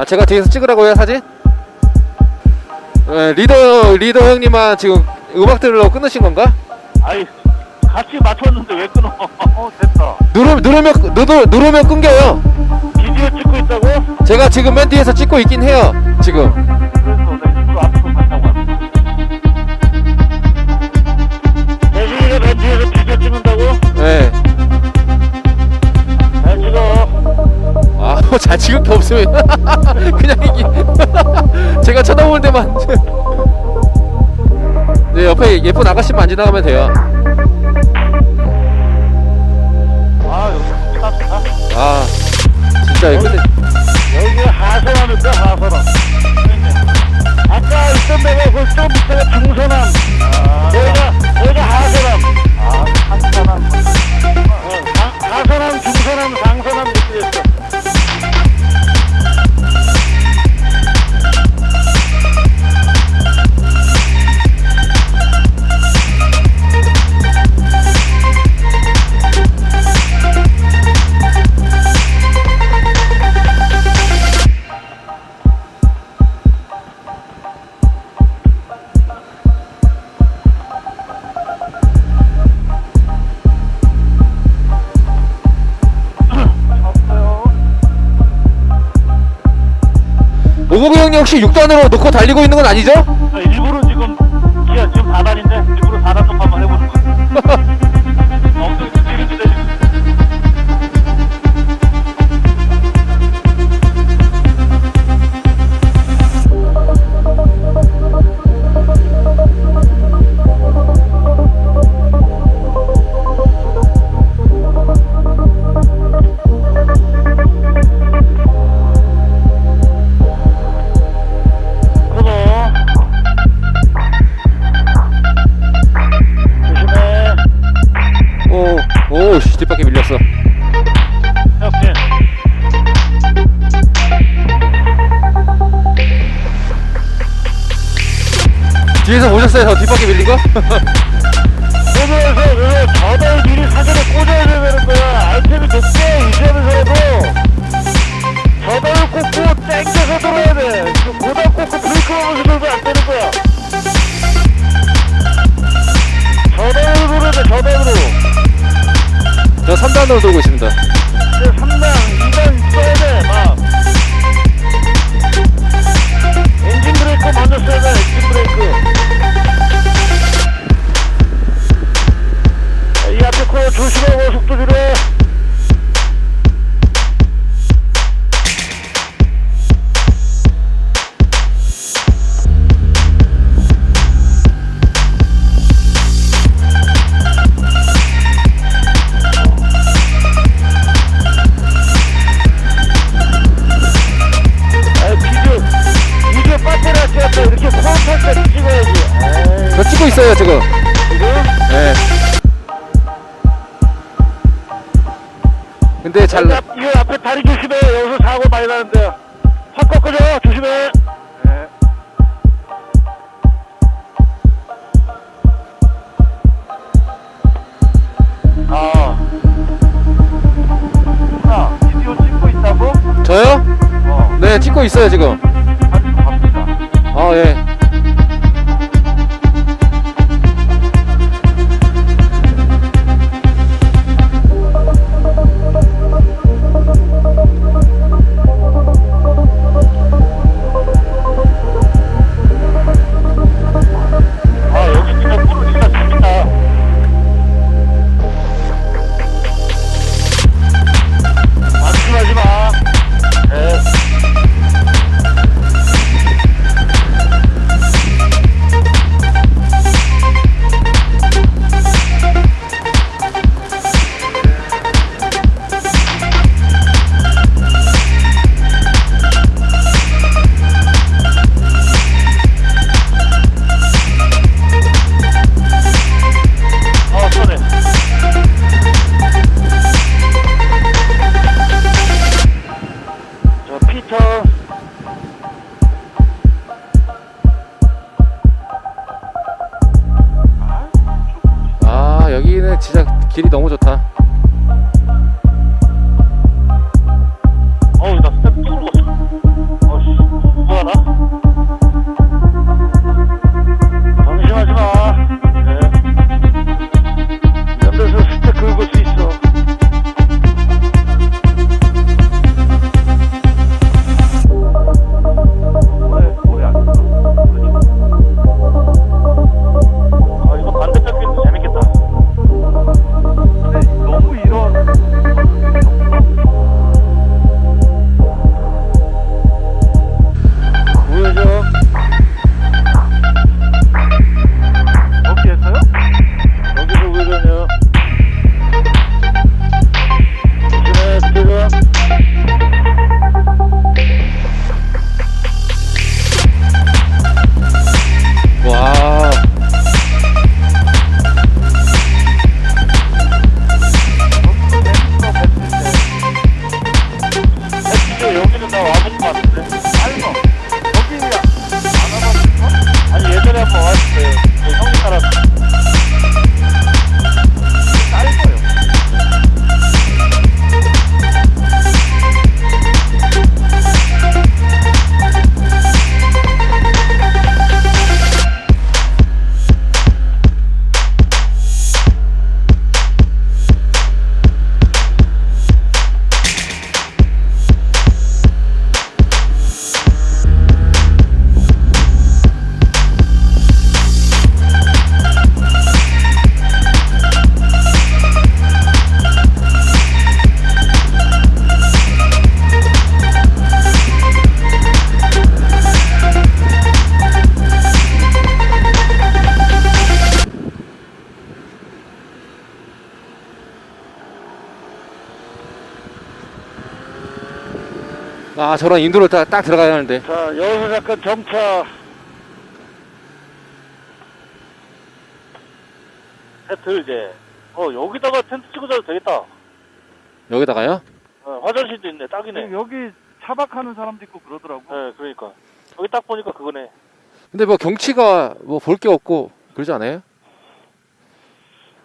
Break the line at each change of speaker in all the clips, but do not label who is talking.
아 제가 뒤에서 찍으라고요 사진? 네, 리더 리더 형님만 지금 음악 들으려고 끊으신 건가?
아이 같이 맞췄는데 왜 끊어? 어 됐다.
누르 누르면 누르 누르면 끊겨요.
비디오 찍고 있다고?
제가 지금 맨 뒤에서 찍고 있긴 해요. 지금. 쳐다보는 데만 네 옆에 예쁜 아가씨만 안 지나가면 돼요.
아 여기 차 차.
아 진짜 근데
여기가 하선함입니다 하선함. 아까 있던 데가 그좀 밑에가 중선함. 여기가 여기가 하선함. 아 하선함.
혹시 6단으로 놓고 달리고 있는 건 아니죠?
아, 일부러 지금 기아 지금 4단인데 일부러 4단 좀 한번 해보는. 엉
오, 오, 씨, 뒷바퀴 밀렸어. 뒤에서 보셨어요? 저 뒷바퀴 밀린 거?
코너에서 왜 저달 미리 사전에 꽂아야 되는 거야 아이템이 높게 유지하면서
근데 잘,
이 앞에 다리 조심해. 여기서 사고 많이 나는데. 확 꺾어줘. 조심해. 네. 아. 아, 비디오 찍고 있다고?
저요?
어.
네, 찍고 있어요, 지금.
가지고 갑시다.
아, 예. 아 저런 인도로 딱, 딱 들어가야 하는데
자, 여기서 잠깐 정차. 텐트 이제. 어, 여기다가 텐트 치고 자도 되겠다.
여기다가요?
어, 화장실도 있네. 딱이네.
여기 차박하는 사람도 있고 그러더라고.
네, 그러니까. 여기 딱 보니까 그거네.
근데 뭐 경치가 뭐 볼 게 없고 그러지 않아요?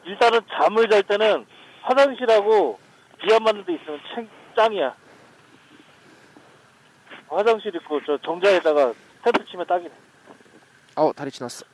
일단은 잠을 잘 때는 화장실하고 비안 맞는 데 있으면 챙, 짱이야. 화장실 있고 저 정자에다가 텐트 치면 딱이네.
아우 다리 지났어